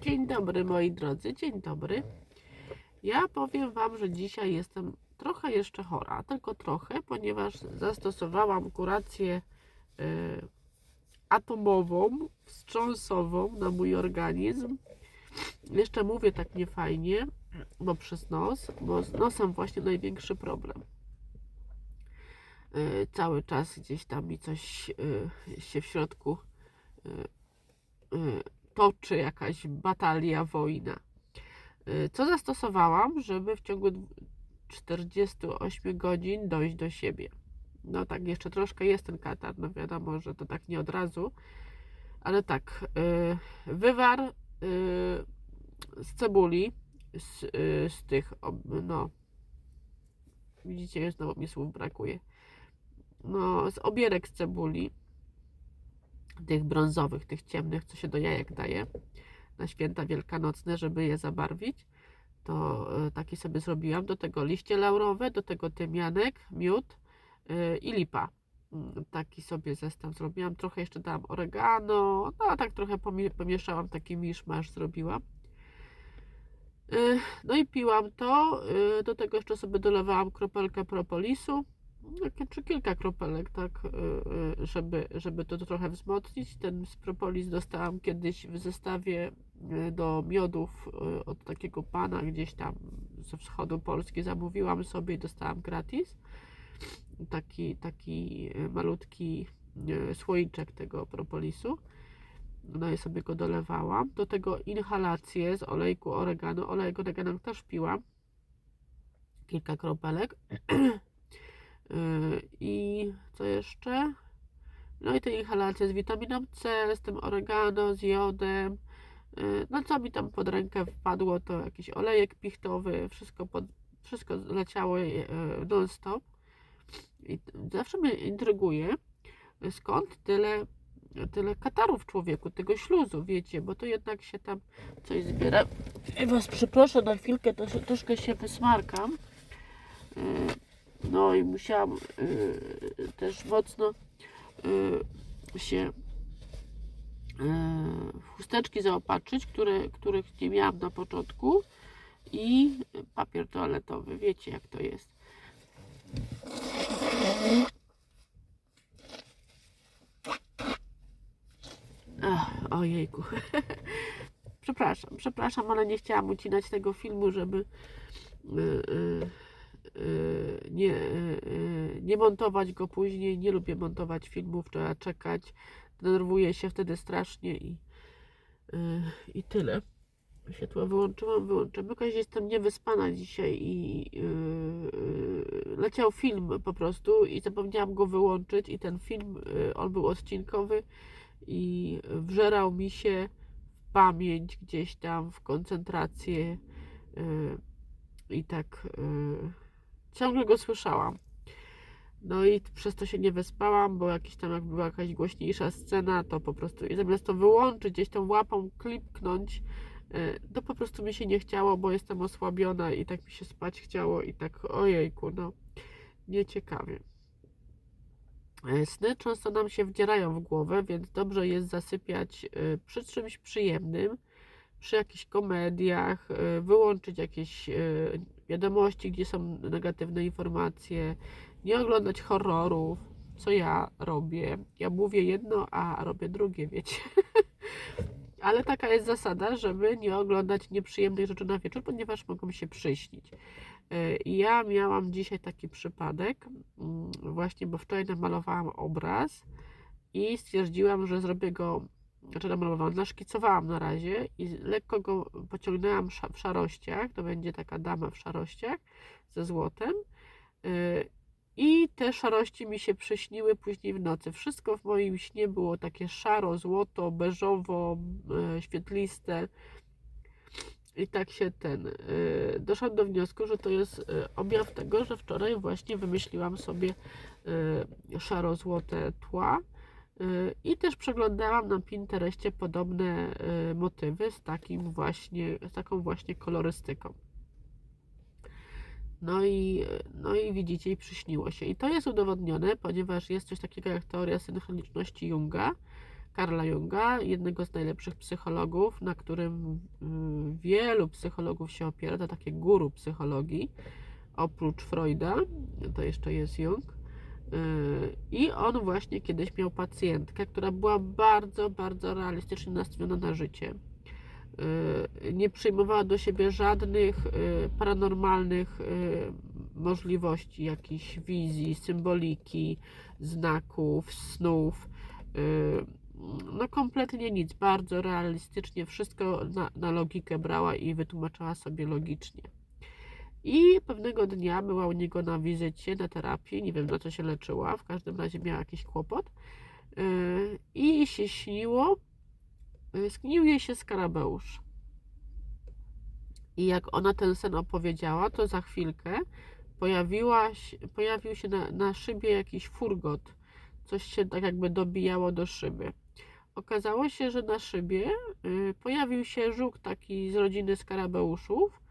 Dzień dobry moi drodzy, dzień dobry. Ja powiem Wam, że dzisiaj jestem trochę jeszcze chora, tylko trochę, ponieważ zastosowałam kurację y, atomową, wstrząsową na mój organizm. Jeszcze mówię tak niefajnie, bo przez nos, bo z nosem właśnie największy problem. Y, cały czas gdzieś tam mi coś y, się w środku y, y, toczy jakaś batalia, wojna. Y, Co zastosowałam, żeby w ciągu dw- 48 godzin dojść do siebie? No tak, jeszcze troszkę jest ten katar, no wiadomo, że to tak nie od razu, ale tak, y, wywar y, z cebuli, z, z tych, no, widzicie, znowu mi słów brakuje, no, z obierek z cebuli, tych brązowych, tych ciemnych, co się do jajek daje na święta wielkanocne, żeby je zabarwić. To e, taki sobie zrobiłam. Do tego liście laurowe, do tego tymianek, miód e, i lipa. Mm, Taki sobie zestaw zrobiłam. Trochę jeszcze dałam oregano, no a tak trochę pomie- pomieszałam, taki miszmasz zrobiłam. E, No i piłam to. Do tego jeszcze sobie dolewałam kropelkę propolisu czy kilka kropelek, tak, y, y, żeby, żeby to trochę wzmocnić. Ten propolis dostałam kiedyś w zestawie y, do miodów od takiego pana gdzieś tam ze wschodu Polski. Zamówiłam sobie i dostałam gratis. Taki, taki malutki słoiczek tego propolisu. No i sobie go dolewałam. Do tego inhalację z olejku oregano. Olejek oregano też piłam. Kilka kropelek. Yy, I co jeszcze? No i te inhalacje z witaminą C, z tym oregano, z jodem. Yy, No co mi tam pod rękę wpadło, to jakiś olejek pichtowy, wszystko, pod, wszystko leciało yy, non-stop. I t- zawsze mnie intryguje, skąd tyle, tyle katarów w człowieku, tego śluzu, wiecie, bo to jednak się tam coś zbiera. I was przeproszę na chwilkę, to troszkę się wysmarkam. No i musiałam y, też mocno y, się y, w chusteczki zaopatrzyć, które, których nie miałam na początku i papier toaletowy. Wiecie jak to jest. Ojejku. przepraszam, przepraszam, ale nie chciałam ucinać tego filmu, żeby y, y, nie, y, y, nie montować go później. Nie lubię montować filmów, trzeba czekać. Denerwuję się wtedy strasznie i, y, i tyle. Światło wyłączyłam, wyłączyłam. Jakaś jestem niewyspana dzisiaj i y, y, leciał film po prostu i zapomniałam go wyłączyć i ten film, y, on był odcinkowy i wżerał mi się w pamięć gdzieś tam, w koncentrację y, i tak y, ciągle go słyszałam. No i przez to się nie wyspałam, bo jakiś tam jak była jakaś głośniejsza scena, to po prostu i zamiast to wyłączyć, gdzieś tą łapą klipknąć, y, to po prostu mi się nie chciało, bo jestem osłabiona i tak mi się spać chciało i tak ojejku, no nieciekawie. E, Sny często nam się wdzierają w głowę, więc dobrze jest zasypiać y, przy czymś przyjemnym, przy jakichś komediach, y, wyłączyć jakieś y, wiadomości, gdzie są negatywne informacje, nie oglądać horrorów, co ja robię. Ja mówię jedno, a robię drugie, wiecie. Ale taka jest zasada, żeby nie oglądać nieprzyjemnych rzeczy na wieczór, ponieważ mogą się przyśnić. Y, ja miałam dzisiaj taki przypadek, mm, właśnie, bo wczoraj namalowałam obraz i stwierdziłam, że zrobię go, znaczy namalowałam, naszkicowałam na razie i lekko go pociągnęłam w szarościach, to będzie taka dama w szarościach ze złotem. Y, I te szarości mi się przyśniły później w nocy. Wszystko w moim śnie było takie szaro, złoto, beżowo, y, świetliste. I tak się ten. y, Doszłam do wniosku, że to jest objaw tego, że wczoraj właśnie wymyśliłam sobie szaro-złote tła. I też przeglądałam na Pinterestie podobne y, motywy z takim właśnie, z taką właśnie kolorystyką. No i, no i widzicie, i przyśniło się. I to jest udowodnione, ponieważ jest coś takiego jak teoria synchroniczności Junga. Karla Junga, jednego z najlepszych psychologów, na którym mm, wielu psychologów się opiera, to takie guru psychologii, oprócz Freuda, to jeszcze jest Jung. I on właśnie kiedyś miał pacjentkę, która była bardzo, bardzo realistycznie nastawiona na życie. Yy, Nie przyjmowała do siebie żadnych yy, paranormalnych yy, możliwości, jakichś wizji, symboliki, znaków, snów. No, kompletnie nic. Bardzo realistycznie wszystko na, na logikę brała i wytłumaczyła sobie logicznie. I pewnego dnia była u niego na wizycie, na terapii, nie wiem na co się leczyła, w każdym razie miała jakiś kłopot. Yy, I się śniło, yy, śnił jej się skarabeusz. I jak ona ten sen opowiedziała, to za chwilkę pojawiła pojawił się na, na szybie jakiś furgot. Coś się tak jakby dobijało do szyby. Okazało się, że na szybie yy, pojawił się żuk taki z rodziny skarabeuszów,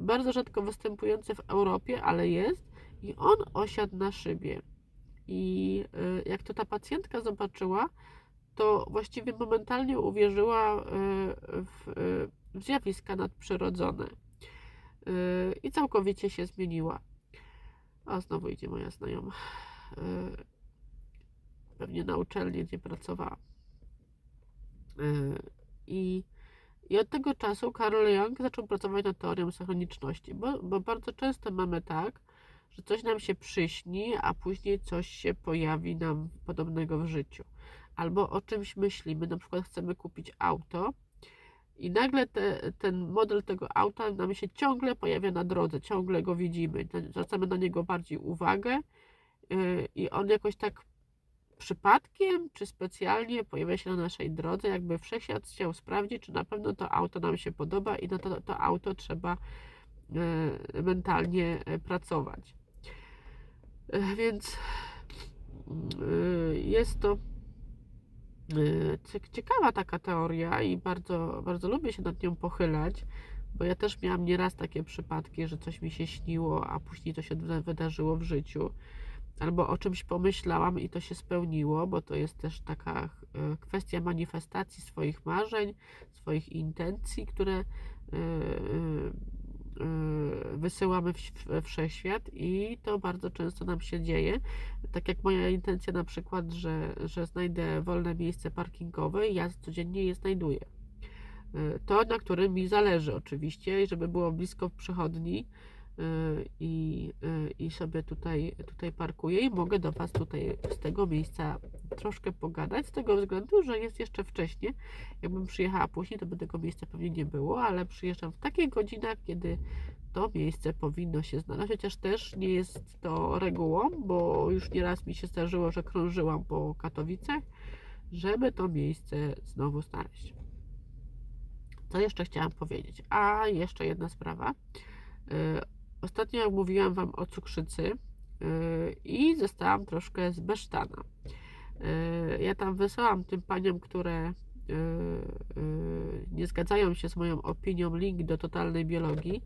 bardzo rzadko występujący w Europie, ale jest, i on osiadł na szybie. I y, jak to ta pacjentka zobaczyła, to właściwie momentalnie uwierzyła w, y, w zjawiska nadprzyrodzone. I całkowicie się zmieniła. A znowu idzie moja znajoma. Pewnie na uczelni, gdzie pracowała. I i od tego czasu Karol Jung zaczął pracować nad teorią synchroniczności, bo, bo bardzo często mamy tak, że coś nam się przyśni, a później coś się pojawi nam podobnego w życiu. Albo o czymś myślimy, na przykład chcemy kupić auto i nagle te, ten model tego auta nam się ciągle pojawia na drodze, ciągle go widzimy, zwracamy na niego bardziej uwagę yy, i on jakoś tak przypadkiem czy specjalnie pojawia się na naszej drodze, jakby wszechświat chciał sprawdzić, czy na pewno to auto nam się podoba i na to, to auto trzeba e, mentalnie e, pracować. E, Więc jest to cie- ciekawa taka teoria i bardzo, bardzo lubię się nad nią pochylać, bo ja też miałam nieraz takie przypadki, że coś mi się śniło, a później to się wy- wydarzyło w życiu albo o czymś pomyślałam i to się spełniło, bo to jest też taka e, kwestia manifestacji swoich marzeń, swoich intencji, które e, e, wysyłamy w w wszechświat i to bardzo często nam się dzieje. Tak jak moja intencja na przykład, że, że znajdę wolne miejsce parkingowe ja codziennie je znajduję. To, na którym mi zależy oczywiście, żeby było blisko przychodni, i, y, i sobie tutaj, tutaj parkuję i mogę do Was tutaj z tego miejsca troszkę pogadać, z tego względu, że jest jeszcze wcześnie. Jakbym przyjechała później, to by tego miejsca pewnie nie było, ale przyjeżdżam w takich godzinach, kiedy to miejsce powinno się znaleźć, chociaż też nie jest to regułą, bo już nieraz mi się zdarzyło, że krążyłam po Katowicach, żeby to miejsce znowu znaleźć. Co jeszcze chciałam powiedzieć? A jeszcze jedna sprawa. Ostatnio jak mówiłam Wam o cukrzycy yy, i zostałam troszkę zbesztana. Yy, Ja tam wysłałam tym paniom, które yy, nie zgadzają się z moją opinią, link do totalnej biologii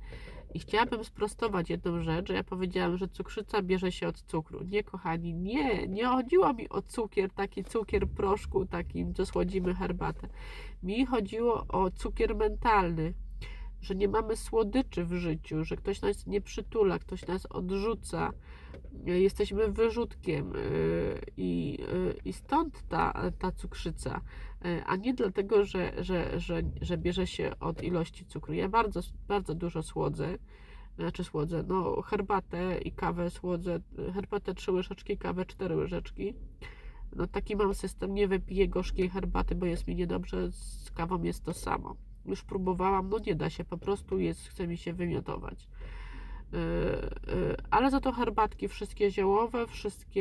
i chciałabym sprostować jedną rzecz, że ja powiedziałam, że cukrzyca bierze się od cukru. Nie, kochani, nie, nie chodziło mi o cukier, taki cukier proszku, takim, co słodzimy herbatę. Mi chodziło o cukier mentalny, że nie mamy słodyczy w życiu, że ktoś nas nie przytula, ktoś nas odrzuca, y, jesteśmy wyrzutkiem y, i, y, i stąd ta, ta cukrzyca, a nie dlatego, że, że, że, że bierze się od ilości cukru. Ja bardzo, bardzo dużo słodzę, znaczy słodzę, no herbatę i kawę słodzę, herbatę trzy łyżeczki, kawę cztery łyżeczki. No taki mam system, nie wypiję gorzkiej herbaty, bo jest mi niedobrze, z kawą jest to samo już próbowałam, no nie da się, po prostu jest, chce mi się wymiotować. Yy, yy, Ale za to herbatki wszystkie ziołowe, wszystkie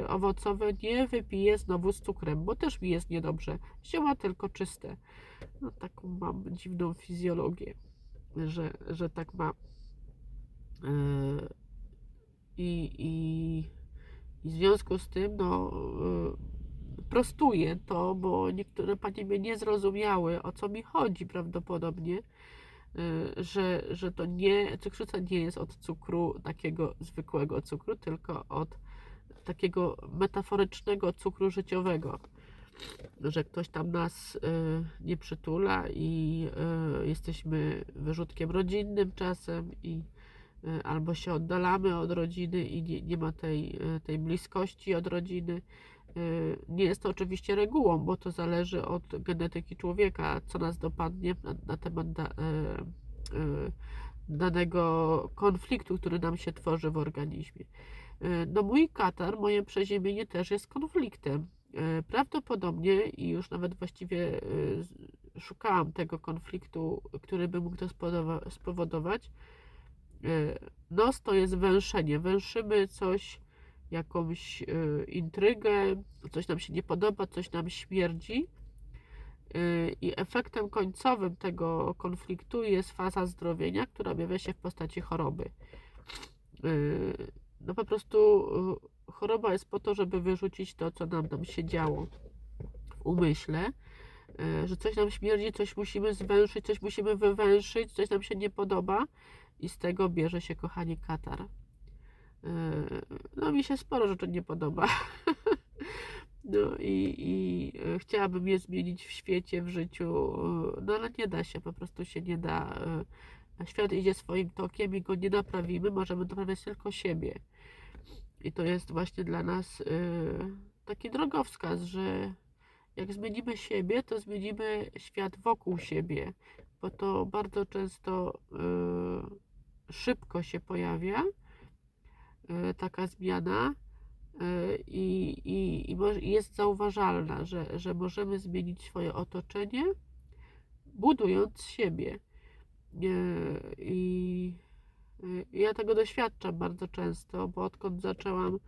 yy, owocowe nie wypiję znowu z cukrem, bo też mi jest niedobrze. Zioła tylko czyste. No taką mam dziwną fizjologię, że, że tak. Yy, I, i, I w związku z tym, no prostuję to, bo niektóre panie mnie nie zrozumiały, o co mi chodzi prawdopodobnie, y, że, że to nie, cukrzyca nie jest od cukru, takiego zwykłego cukru, tylko od takiego metaforycznego cukru życiowego. że ktoś tam nas y, nie przytula i y, jesteśmy wyrzutkiem rodzinnym czasem i albo się oddalamy od rodziny i nie, nie ma tej, tej bliskości od rodziny. Y, Nie jest to oczywiście regułą, bo to zależy od genetyki człowieka, co nas dopadnie na, na temat da, y, y, danego konfliktu, który nam się tworzy w organizmie. No mój katar, moje przeziębienie też jest konfliktem. Prawdopodobnie i już nawet właściwie szukałam tego konfliktu, który by mógł to spowodować. Nos to jest węszenie. Węszymy coś, jakąś y, intrygę, coś nam się nie podoba, coś nam śmierdzi. Y, I efektem końcowym tego konfliktu jest faza zdrowienia, która objawia się w postaci choroby. Y, No po prostu choroba jest po to, żeby wyrzucić to, co nam tam się działo w umyśle, że coś nam śmierdzi, coś musimy zwęszyć, coś musimy wywęszyć, coś nam się nie podoba i z tego bierze się, kochani, katar. No mi się sporo rzeczy nie podoba. No i, i e, chciałabym je zmienić w świecie, w życiu, no ale nie da się, po prostu się nie da. e, Świat idzie swoim tokiem i go nie naprawimy, możemy naprawiać tylko siebie. I to jest właśnie dla nas e, taki drogowskaz, że jak zmienimy siebie, to zmienimy świat wokół siebie, bo to bardzo często szybko się pojawia taka zmiana y, i, i, i jest zauważalna, że, że możemy zmienić swoje otoczenie, budując siebie. Y, I ja tego doświadczam bardzo często, bo odkąd zaczęłam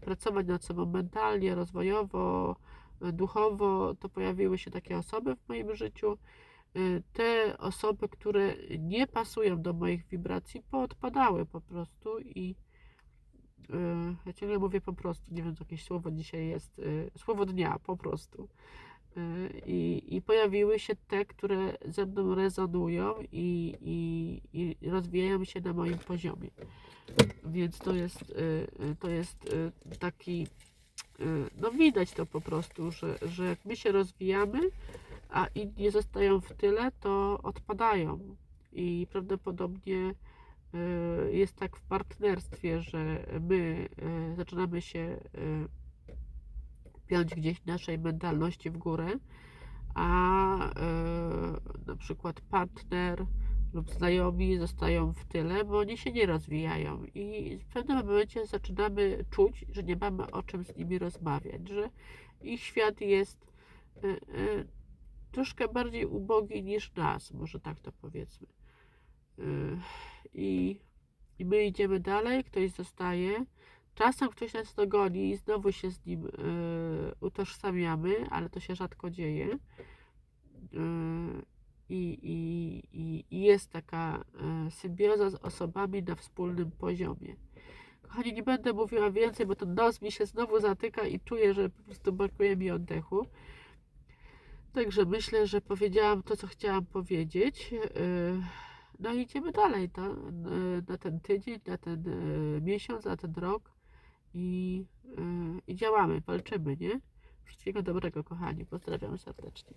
pracować nad sobą mentalnie, rozwojowo, duchowo, to pojawiły się takie osoby w moim życiu. Te osoby, które nie pasują do moich wibracji, poodpadały po prostu i Ja ciągle mówię po prostu, nie wiem, co jakieś słowo dzisiaj jest, y, słowo dnia, po prostu. Y, I, i pojawiły się te, które ze mną rezonują i, i, i rozwijają się na moim poziomie. Więc to jest, y, to jest taki, no widać to po prostu, że, że jak my się rozwijamy, a inni zostają w tyle, to odpadają. I prawdopodobnie jest tak w partnerstwie, że my y, zaczynamy się y, piąć gdzieś naszej mentalności w górę, a na przykład partner lub znajomi zostają w tyle, bo oni się nie rozwijają i w pewnym momencie zaczynamy czuć, że nie mamy o czym z nimi rozmawiać, że ich świat jest troszkę bardziej ubogi niż nas, może tak to powiedzmy. Y, I, I my idziemy dalej, ktoś zostaje. Czasem ktoś nas dogoni i znowu się z nim y, utożsamiamy, ale to się rzadko dzieje. Y, I, i, jest taka y, symbioza z osobami na wspólnym poziomie. Kochani, nie będę mówiła więcej, bo ten nos mi się znowu zatyka i czuję, że po prostu brakuje mi oddechu. Także myślę, że powiedziałam to, co chciałam powiedzieć. No i idziemy dalej to, yy, na ten tydzień, na ten yy, miesiąc, na ten rok i, yy, i działamy, walczymy, nie? Wszystkiego dobrego, kochani. Pozdrawiam serdecznie.